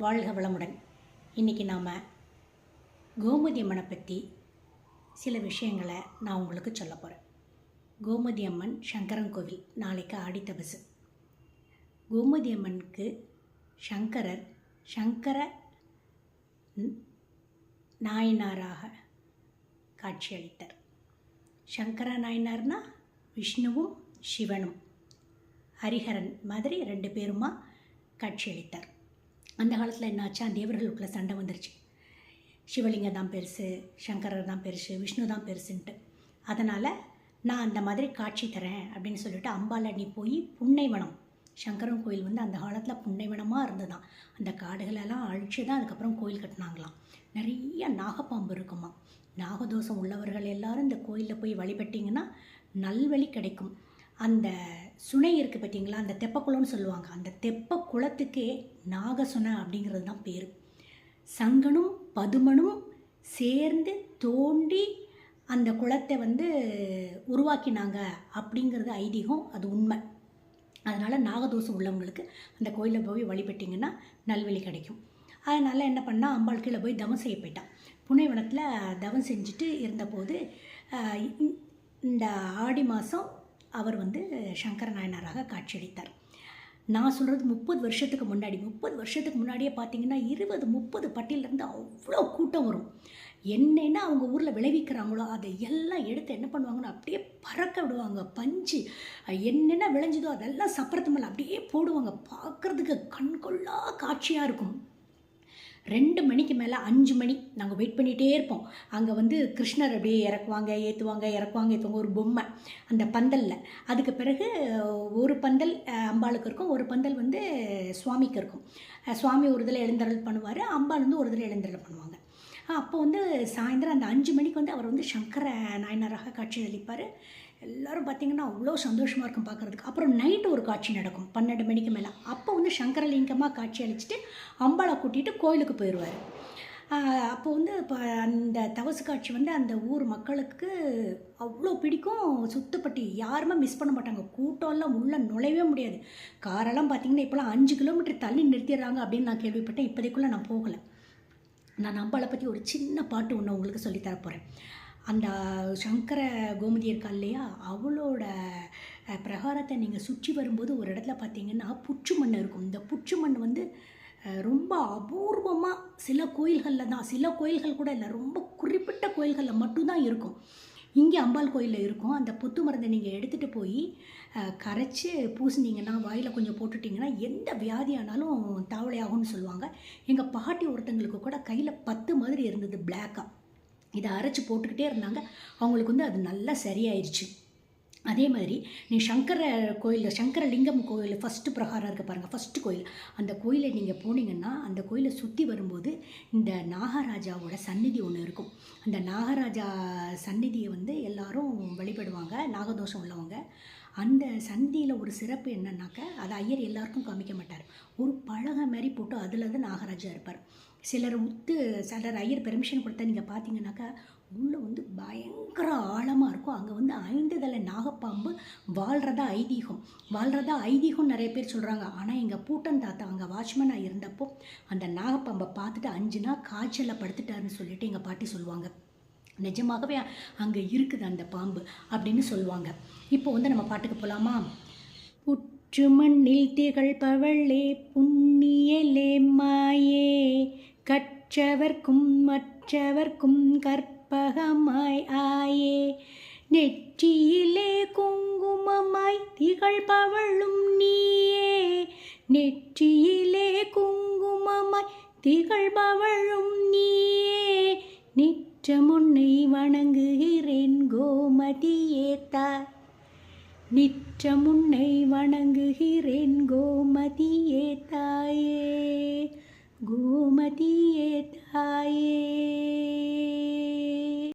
வாழ்க வளமுடன். இன்றைக்கி நாம் கோமதி அம்மனை பற்றி சில விஷயங்களை நான் உங்களுக்கு சொல்ல போகிறேன் கோமதி அம்மன் சங்கரன் கோவில் நாளைக்கு ஆடி தபசு கோமதி அம்மனுக்கு சங்கரர் சங்கர நாயனாராக காட்சியளித்தார் சங்கர நாயனார்னா விஷ்ணுவும் சிவனும். ஹரிஹரன் மாதிரி ரெண்டு பேருமா காட்சியளித்தார் அந்த காலத்தில் அந்த தேவர்களுக்குள்ளே சண்டை வந்துருச்சு. சிவலிங்கம் தான் பெருசு சங்கரர் தான் பெருசு விஷ்ணு தான் பெருசுன்ட்டு. அதனால் நான் அந்த மாதிரி காட்சி தரேன் அப்படின்னு சொல்லிட்டு அம்பால நீ போய் புன்னைவனம் சங்கரன் கோயில் வந்து அந்த காலத்தில் புன்னைவனமாக இருந்ததுதான் அந்த காடுகளெல்லாம் அழிச்சு தான் அதுக்கப்புறம் கோயில் கட்டினாங்களாம். நிறைய நாகப்பாம்பு இருக்குமா நாகதோஷம் உள்ளவர்கள் எல்லாரும் இந்த கோயிலில் போய் வழிபட்டிங்கன்னா நல்வழி கிடைக்கும். அந்த சுனை இருக்குது பார்த்தீங்களா? அந்த தெப்பக்குளம்னு சொல்லுவாங்க. அந்த தெப்ப குளத்துக்கே நாகசுனை அப்படிங்கிறது தான் பேர். சங்கனும் பதுமனும் சேர்ந்து தோண்டி அந்த குளத்தை வந்து உருவாக்கினாங்க அப்படிங்கிறது ஐதீகம். அது உண்மை. அதனால் நாகதோஷம் உள்ளவங்களுக்கு அந்த கோயிலில் போய் வழிபட்டிங்கன்னா நல்வழி கிடைக்கும். அதனால் என்ன பண்ணால் அம்பாள் கீழே போய் தவம் செய்ய போயிட்டான் புனைவனத்தில் தவம் செஞ்சுட்டு இருந்தபோது இந்த ஆடி மாதம் அவர் வந்து சங்கர நாயனாராக காட்சியளித்தார். நான் சொல்கிறது முப்பது வருஷத்துக்கு முன்னாடி முப்பது வருஷத்துக்கு முன்னாடியே பார்த்தீங்கன்னா இருபது முப்பது பட்டியலேருந்து அவ்வளோ கூட்டம் வரும். என்னென்ன அவங்க ஊரில் விளைவிக்கிறாங்களோ அதை எல்லாம் எடுத்து என்ன பண்ணுவாங்கன்னா அப்படியே பறக்க விடுவாங்க. பஞ்சு என்னென்ன விளைஞ்சதோ அதெல்லாம் சப்பரத்து மேலே அப்படியே போடுவாங்க. பார்க்குறதுக்கு கண்கொள்ளா காட்சியாக இருக்கும். ரெண்டு மணிக்கு மேலே அஞ்சு மணி நாங்கள் வெயிட் பண்ணிகிட்டே இருப்போம். அங்கே வந்து கிருஷ்ணர் அப்படியே இறக்குவாங்க ஏற்றுவாங்க இறக்குவாங்க ஏற்றுவாங்க ஒரு பொம்மை அந்த பந்தலில். அதுக்கு பிறகு ஒரு பந்தல் அம்பாளுக்கு இருக்கும் ஒரு பந்தல் வந்து சுவாமிக்கு இருக்கும். சுவாமி ஒரு இதில் எழுந்தருள் பண்ணுவார் அம்பாள் வந்து ஒரு இதில் எழுந்தருள் பண்ணுவாங்க. அப்போ வந்து சாயந்தரம் அந்த அஞ்சு மணிக்கு வந்து அவர் வந்து சங்கர நாயனராக காட்சி அளிப்பார். எல்லாரும் பார்த்தீங்கன்னா அவ்வளோ சந்தோஷமாக இருக்கும் பார்க்குறதுக்கு. அப்புறம் நைட்டு ஒரு காட்சி நடக்கும். பன்னெண்டு மணிக்கு மேலே. அப்போ வந்து சங்கரலிங்கமாக காட்சி அளிச்சுட்டு அம்பாளை கூட்டிகிட்டு கோயிலுக்கு போயிடுவார் அப்போ வந்து இப்போ அந்த தவசு காட்சி வந்து அந்த ஊர் மக்களுக்கு அவ்வளோ பிடிக்கும். சுத்தப்பட்டி யாருமே மிஸ் பண்ண மாட்டாங்க. கூட்டம்லாம் உள்ளே நுழையவே முடியாது. காரெல்லாம் பார்த்தீங்கன்னா இப்போலாம் அஞ்சு கிலோமீட்டர் தள்ளி நிறுத்திடுறாங்க அப்படின்னு நான் கேள்விப்பட்டேன். இப்போதைக்குள்ளே நான் போகலை. நான் அம்பாளை பற்றி ஒரு சின்ன பாட்டு ஒன்று உங்களுக்கு சொல்லித் போகிறேன் அந்த சங்கர கோமதி இருக்கா இல்லையா? அவளோட பிரகாரத்தை நீங்கள் சுற்றி வரும்போது ஒரு இடத்துல பார்த்தீங்கன்னா புச்சு மண் இருக்கும். இந்த புச்சு மண் வந்து ரொம்ப அபூர்வமாக சில கோயில்களில் தான் சில கோயில்கள் கூட இல்லை ரொம்ப குறிப்பிட்ட கோயில்களில் மட்டும்தான் இருக்கும். இங்கே அம்பாள் கோயிலில் இருக்கும். அந்த புத்து மருந்தை நீங்கள் எடுத்துகிட்டு போய் கரைச்சி பூசுனீங்கன்னா வாயில் கொஞ்சம் போட்டுட்டிங்கன்னா எந்த வியாதியானாலும் தாவளையாகும்னு சொல்லுவாங்க. எங்கள் பாட்டி ஒருத்தங்களுக்கு கூட கையில் பத்து மாதிரி இருந்தது பிளாக்காக இதை அரைச்சி போட்டுக்கிட்டே இருந்தாங்க. அவங்களுக்கு வந்து அது நல்லா சரியாயிருச்சு. அதே மாதிரி நீ சங்கர கோயிலில் சங்கரலிங்கம் கோயில் ஃபஸ்ட்டு பிரகாரம் இருக்க பாருங்கள் ஃபஸ்ட்டு கோயில். அந்த கோயிலை நீங்கள் போனீங்கன்னா அந்த கோயிலை சுற்றி வரும்போது இந்த நாகராஜாவோட சந்நிதி ஒன்று இருக்கும். அந்த நாகராஜா சந்நிதியை வந்து எல்லாரும் வழிபடுவாங்க நாகதோஷம் உள்ளவங்க. அந்த சந்தியில் ஒரு சிறப்பு என்னன்னாக்கா அதை ஐயர் எல்லாருக்கும் காமிக்க மாட்டார். ஒரு பழக மாதிரி போட்டு அதில் தான் நாகராஜா இருப்பார். சிலர் உத்து சிலர் ஐயர் பெர்மிஷன் கொடுத்தா நீங்கள் பார்த்தீங்கன்னாக்கா உள்ளே வந்து பயங்கர ஆழமாக இருக்கும். அங்கே வந்து ஐந்து தலை நாகப்பாம்பு வாழ்கிறதா ஐதீகம். வாழ்கிறதா ஐதீகம் நிறைய பேர் சொல்கிறாங்க ஆனால் எங்கள் பூட்டன் தாத்தா அங்கே வாட்ச்மேனாக இருந்தப்போ அந்த நாகப்பாம்பை பார்த்துட்டு அஞ்சு நாள் காய்ச்சலில் படுத்துட்டாருன்னு சொல்லிட்டு எங்கள் பாட்டி சொல்லுவாங்க. நிஜமாகவே அங்கே இருக்குது அந்த பாம்பு அப்படின்னு சொல்லுவாங்க. இப்போ வந்து நம்ம பாட்டுக்கு போகலாமா புற்று மண்ணில் திகழ்பவளே புண்ணியலே மாயே கற்றவர்க்கும் மற்றவர்க்கும் கற்பகமாய் ஆயே. நெற்றியிலே குங்குமமாய் திகழ்பவளும் நீயே நெற்றியிலே குங்குமமாய் திகழ்பவளும் நீயே நிற்றமுன்னை வணங்குகிறேன் கோமதியே தாய் நிற்றமுன்னை வணங்குகிறேன் கோமதியே தாயே கோமதியே